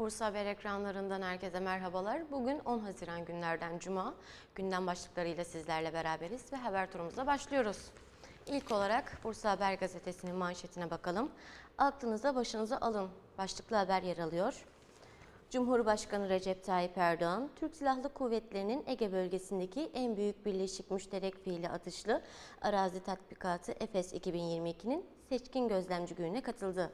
Bursa Haber ekranlarından herkese merhabalar. Bugün 10 Haziran günlerden Cuma. Gündem başlıklarıyla sizlerle beraberiz ve haber turumuza başlıyoruz. İlk olarak Bursa Haber gazetesinin manşetine bakalım. Aklınıza başınıza alın. Başlıklı haber yer alıyor. Cumhurbaşkanı Recep Tayyip Erdoğan, Türk Silahlı Kuvvetleri'nin Ege bölgesindeki en büyük birleşik müşterek fiili atışlı arazi tatbikatı EFES 2022'nin seçkin gözlemci gününe katıldı.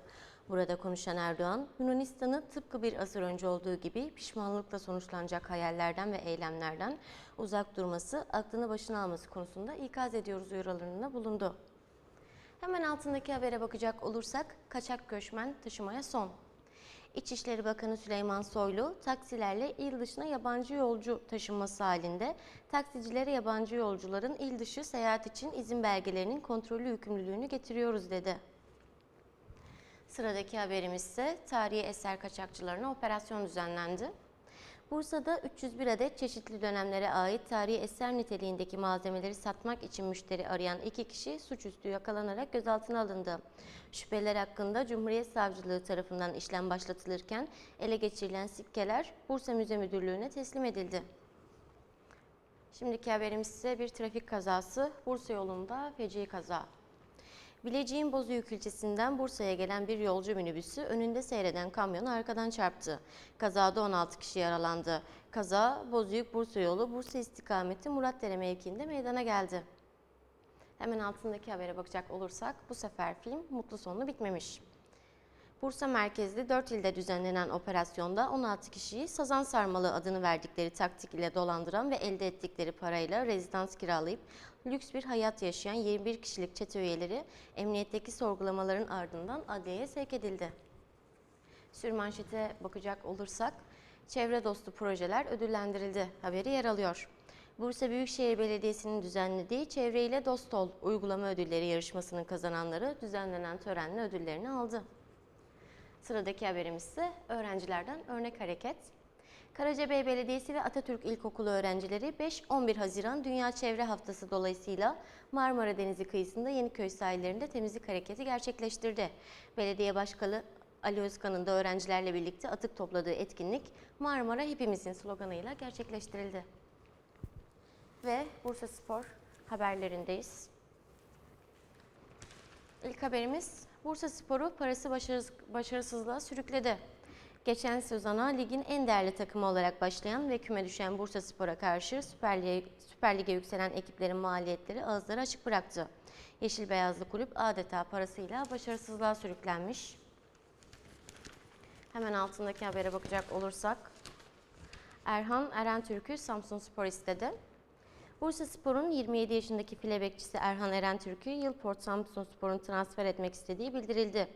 Burada konuşan Erdoğan, Yunanistan'ı tıpkı bir asır önce olduğu gibi pişmanlıkla sonuçlanacak hayallerden ve eylemlerden uzak durması, aklını başına alması konusunda ikaz ediyoruz uyarılarında bulundu. Hemen altındaki habere bakacak olursak, kaçak göçmen taşımaya son. İçişleri Bakanı Süleyman Soylu, taksilerle il dışına yabancı yolcu taşınması halinde taksicilere yabancı yolcuların il dışı seyahat için izin belgelerinin kontrollü yükümlülüğünü getiriyoruz dedi. Sıradaki haberimiz ise tarihi eser kaçakçılarına operasyon düzenlendi. Bursa'da 301 adet çeşitli dönemlere ait tarihi eser niteliğindeki malzemeleri satmak için müşteri arayan iki kişi suçüstü yakalanarak gözaltına alındı. Şüpheliler hakkında Cumhuriyet Savcılığı tarafından işlem başlatılırken ele geçirilen sikkeler Bursa Müze Müdürlüğü'ne teslim edildi. Şimdiki haberimiz ise bir trafik kazası. Bursa yolunda feci kaza. Bilecik'in Bozüyük ilçesinden Bursa'ya gelen bir yolcu minibüsü önünde seyreden kamyonu arkadan çarptı. Kazada 16 kişi yaralandı. Kaza Bozüyük Bursa yolu Bursa istikameti Muratdere mevkiinde meydana geldi. Hemen altındaki habere bakacak olursak bu sefer film mutlu sonlu bitmemiş. Bursa merkezli 4 ilde düzenlenen operasyonda 16 kişiyi Sazan Sarmalı adını verdikleri taktik ile dolandıran ve elde ettikleri parayla rezidans kiralayıp lüks bir hayat yaşayan 21 kişilik çete üyeleri emniyetteki sorgulamaların ardından adliyeye sevk edildi. Sürmanşete bakacak olursak, çevre dostu projeler ödüllendirildi haberi yer alıyor. Bursa Büyükşehir Belediyesi'nin düzenlediği Çevre ile Dost Ol uygulama ödülleri yarışmasının kazananları düzenlenen törenle ödüllerini aldı. Sıradaki haberimiz ise öğrencilerden örnek hareket. Karacabey Belediyesi ve Atatürk İlkokulu öğrencileri 5-11 Haziran Dünya Çevre Haftası dolayısıyla Marmara Denizi kıyısında Yeniköy sahillerinde temizlik hareketi gerçekleştirdi. Belediye Başkanı Ali Özkan'ın da öğrencilerle birlikte atık topladığı etkinlik Marmara Hepimizin sloganıyla gerçekleştirildi. Ve Bursa Spor haberlerindeyiz. İlk haberimiz Bursa Spor'u parası başarıs- başarısızlığa sürükledi. Geçen sezona ligin en değerli takımı olarak başlayan ve küme düşen Bursa Spor'a karşı Süper, Lig- Süper Lig'e yükselen ekiplerin maliyetleri ağızları açık bıraktı. Yeşil Beyazlı kulüp adeta parasıyla başarısızlığa sürüklenmiş. Hemen altındaki habere bakacak olursak Erhan Eren Türk'ü Samsun Spor istedi. Bursa Spor'un 27 yaşındaki file bekçisi Erhan Eren Türk'ü Yılport Samsun Spor'un transfer etmek istediği bildirildi.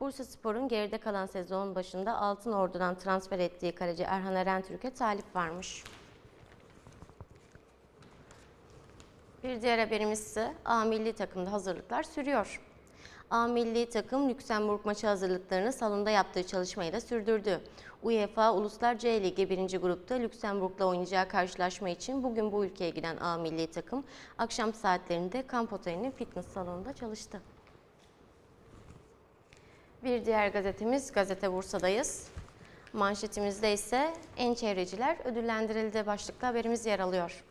Bursa Spor'un geride kalan sezon başında Altın Ordu'dan transfer ettiği kaleci Erhan Eren Türk'e talip varmış. Bir diğer haberimiz ise A milli takımda hazırlıklar sürüyor. A milli takım Lüksemburg maçı hazırlıklarını salonda yaptığı çalışmayla sürdürdü. UEFA Uluslar C Ligi 1. grupta Lüksemburg'la oynayacağı karşılaşma için bugün bu ülkeye giden A milli takım akşam saatlerinde kamp otelinin fitness salonunda çalıştı. Bir diğer gazetemiz Gazete Bursa'dayız. Manşetimizde ise en çevreciler ödüllendirildi başlıklı haberimiz yer alıyor.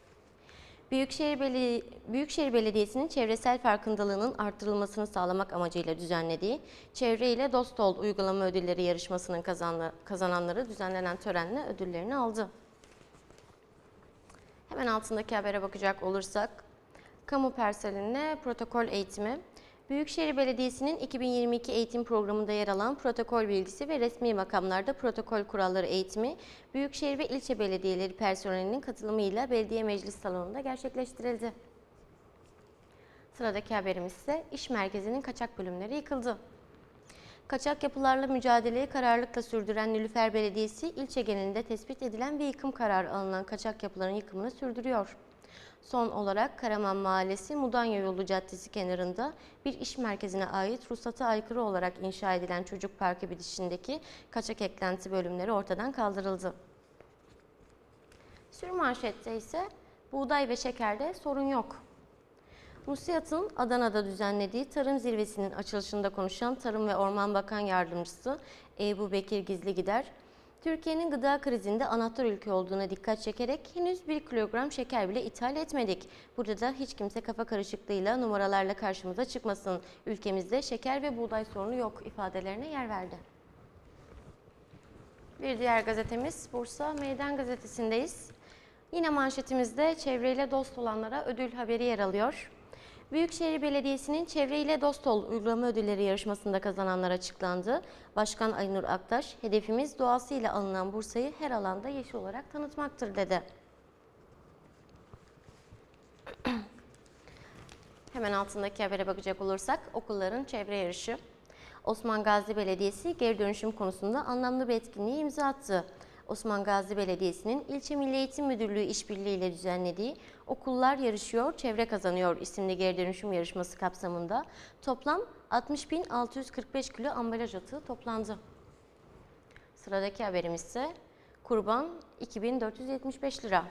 Büyükşehir, Beli Büyükşehir Belediyesi'nin çevresel farkındalığının arttırılmasını sağlamak amacıyla düzenlediği Çevre ile Dost Ol uygulama ödülleri yarışmasının kazananları düzenlenen törenle ödüllerini aldı. Hemen altındaki habere bakacak olursak, kamu personeline protokol eğitimi. Büyükşehir Belediyesi'nin 2022 eğitim programında yer alan protokol bilgisi ve resmi makamlarda protokol kuralları eğitimi, Büyükşehir ve ilçe belediyeleri personelinin katılımıyla belediye meclis salonunda gerçekleştirildi. Sıradaki haberimiz ise iş merkezinin kaçak bölümleri yıkıldı. Kaçak yapılarla mücadeleyi kararlılıkla sürdüren Nilüfer Belediyesi, ilçe genelinde tespit edilen ve yıkım kararı alınan kaçak yapıların yıkımını sürdürüyor. Son olarak Karaman Mahallesi Mudanya Yolu Caddesi kenarında bir iş merkezine ait ruhsata aykırı olarak inşa edilen çocuk parkı bitişindeki kaçak eklenti bölümleri ortadan kaldırıldı. Sürmanşette ise buğday ve şekerde sorun yok. Nusiat'ın Adana'da düzenlediği tarım zirvesinin açılışında konuşan Tarım ve Orman Bakan Yardımcısı Ebu Bekir Gizli Gider, Türkiye'nin gıda krizinde anahtar ülke olduğuna dikkat çekerek henüz 1 kilogram şeker bile ithal etmedik. Burada da hiç kimse kafa karışıklığıyla numaralarla karşımıza çıkmasın. Ülkemizde şeker ve buğday sorunu yok ifadelerine yer verdi. Bir diğer gazetemiz Bursa Meydan Gazetesi'ndeyiz. Yine manşetimizde çevreyle dost olanlara ödül haberi yer alıyor. Büyükşehir Belediyesi'nin Çevreyle Dost Ol uygulama ödülleri yarışmasında kazananlar açıklandı. Başkan Aynur Aktaş, hedefimiz doğasıyla alınan Bursa'yı her alanda yeşil olarak tanıtmaktır dedi. Hemen altındaki habere bakacak olursak okulların çevre yarışı. Osman Gazi Belediyesi geri dönüşüm konusunda anlamlı bir etkinliğe imza attı. Osman Gazi Belediyesi'nin İlçe Milli Eğitim Müdürlüğü işbirliğiyle düzenlediği Okullar Yarışıyor, Çevre Kazanıyor isimli geri dönüşüm yarışması kapsamında toplam 60.645 kilo ambalaj atığı toplandı. Sıradaki haberimiz ise kurban 2475 lira.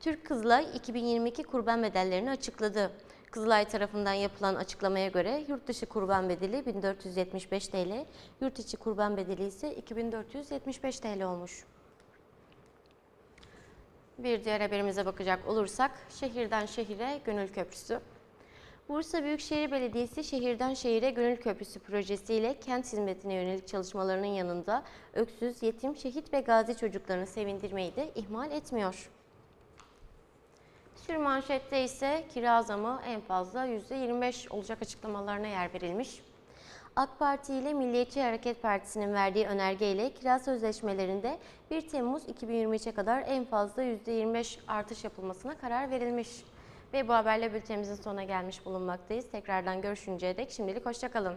Türk Kızılay 2022 kurban bedellerini açıkladı. Kızılay tarafından yapılan açıklamaya göre yurt dışı kurban bedeli 1475 TL, yurt içi kurban bedeli ise 2475 TL olmuş. Bir diğer haberimize bakacak olursak şehirden şehire gönül köprüsü. Bursa Büyükşehir Belediyesi Şehirden Şehire Gönül Köprüsü projesiyle kent hizmetine yönelik çalışmalarının yanında öksüz, yetim, şehit ve gazi çocuklarını sevindirmeyi de ihmal etmiyor. Sür manşette ise kira zamı en fazla %25 olacak açıklamalarına yer verilmiş. AK Parti ile Milliyetçi Hareket Partisi'nin verdiği önergeyle kira sözleşmelerinde 1 Temmuz 2023'e kadar en fazla %25 artış yapılmasına karar verilmiş. Ve bu haberle bültenimizin sonuna gelmiş bulunmaktayız. Tekrardan görüşünceye dek şimdilik hoşçakalın.